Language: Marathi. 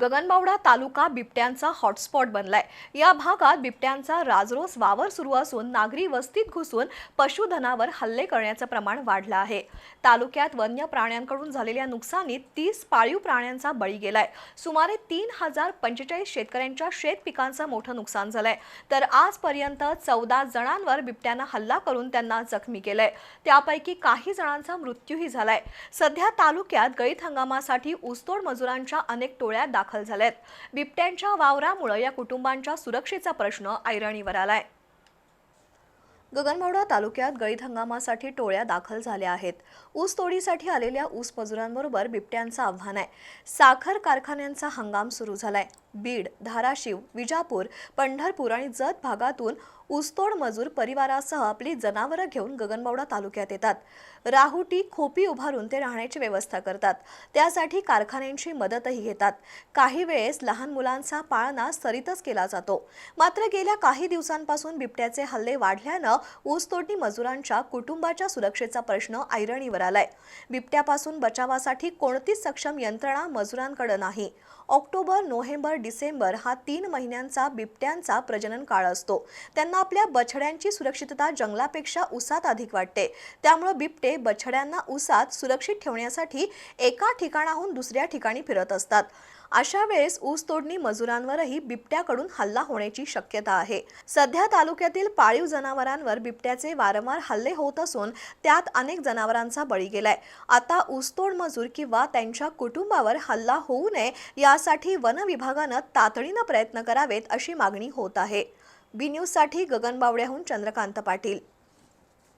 गगनबावडा तालुका बिबट्यांचा हॉटस्पॉट बनलाय. या भागात बिबट्यांचा राजरोस वावर सुरू असून नागरी वस्तीत घुसून पशुधनावर हल्ले करण्याचं प्रमाण वाढलं आहे. तालुक्यात वन्य प्राण्यांकडून झालेल्या नुकसानीत तीस पाळीव प्राण्यांचा बळी गेलाय. सुमारे तीन हजार पंचेचाळीस शेतकऱ्यांच्या शेत पिकांचं मोठं नुकसान झालंय. तर आजपर्यंत चौदा जणांवर बिबट्यानं हल्ला करून त्यांना जखमी केलंय. त्यापैकी काही जणांचा मृत्यूही झालाय. सध्या तालुक्यात गळीत हंगामासाठी ऊसतोड मजुरांच्या अनेक टोळ्या दाखल झालेत. बिबट्यांच्या वावरामुळे या कुटुंबांच्या सुरक्षेचा प्रश्न ऐरणीवर आलाय. गगनबावडा तालुक्यात गळीत हंगामासाठी टोळ्या दाखल झाल्या आहेत. ऊस तोडीसाठी आलेल्या ऊस मजुरांबरोबर बिबट्यांचं आव्हान आहे. साखर कारखान्यांचा हंगाम सुरू झालाय. बीड धाराशिव विजापूर पंढरपूर आणि जत भागातून ऊसतोड मजूर परिवारासह आपली जनावरं घेऊन गगनबावडा तालुक्यात येतात. राहुटी खोपी उभारून ते राहण्याची व्यवस्था करतात. त्यासाठी कारखान्यांची मदतही घेतात. काही वेळेस लहान मुलांचा पाळणा सरीतच केला जातो. मात्र गेल्या काही दिवसांपासून बिबट्याचे हल्ले वाढल्यानं ऊसतोडणी मजुरांच्या कुटुंबाच्या सुरक्षेचा प्रश्न ऐरणीवर आलाय. बिबट्यापासून बचावासाठी कोणतीच सक्षम यंत्रणा मजुरांकडे नाही. ऑक्टोबर नोव्हेंबर डिसेंबर हा तीन महिन्यांचा बिबट्यांचा प्रजनन काळ असतो. त्यांना आपल्या बछड्यांची सुरक्षितता जंगलापेक्षा उसात अधिक वाटते. त्यामुळे बिबटे बछड्यांना उसात सुरक्षित ठेवण्यासाठी एका ठिकाणाहून दुसऱ्या ठिकाणी फिरत असतात. अशा वेळेस ऊसतोडणी मजुरांवरही बिबट्याकडून हल्ला होण्याची शक्यता आहे. सध्या तालुक्यातील पाळीव जनावरांवर बिबट्याचे वारंवार हल्ले होत असून त्यात अनेक जनावरांचा बळी गेलाय. आता ऊसतोड मजूर किंवा त्यांच्या कुटुंबावर हल्ला होऊ नये यासाठी वन विभागानं तातडीनं प्रयत्न करावेत अशी मागणी होत आहे. बी न्यूजसाठी गगन बावड्याहून चंद्रकांत पाटील.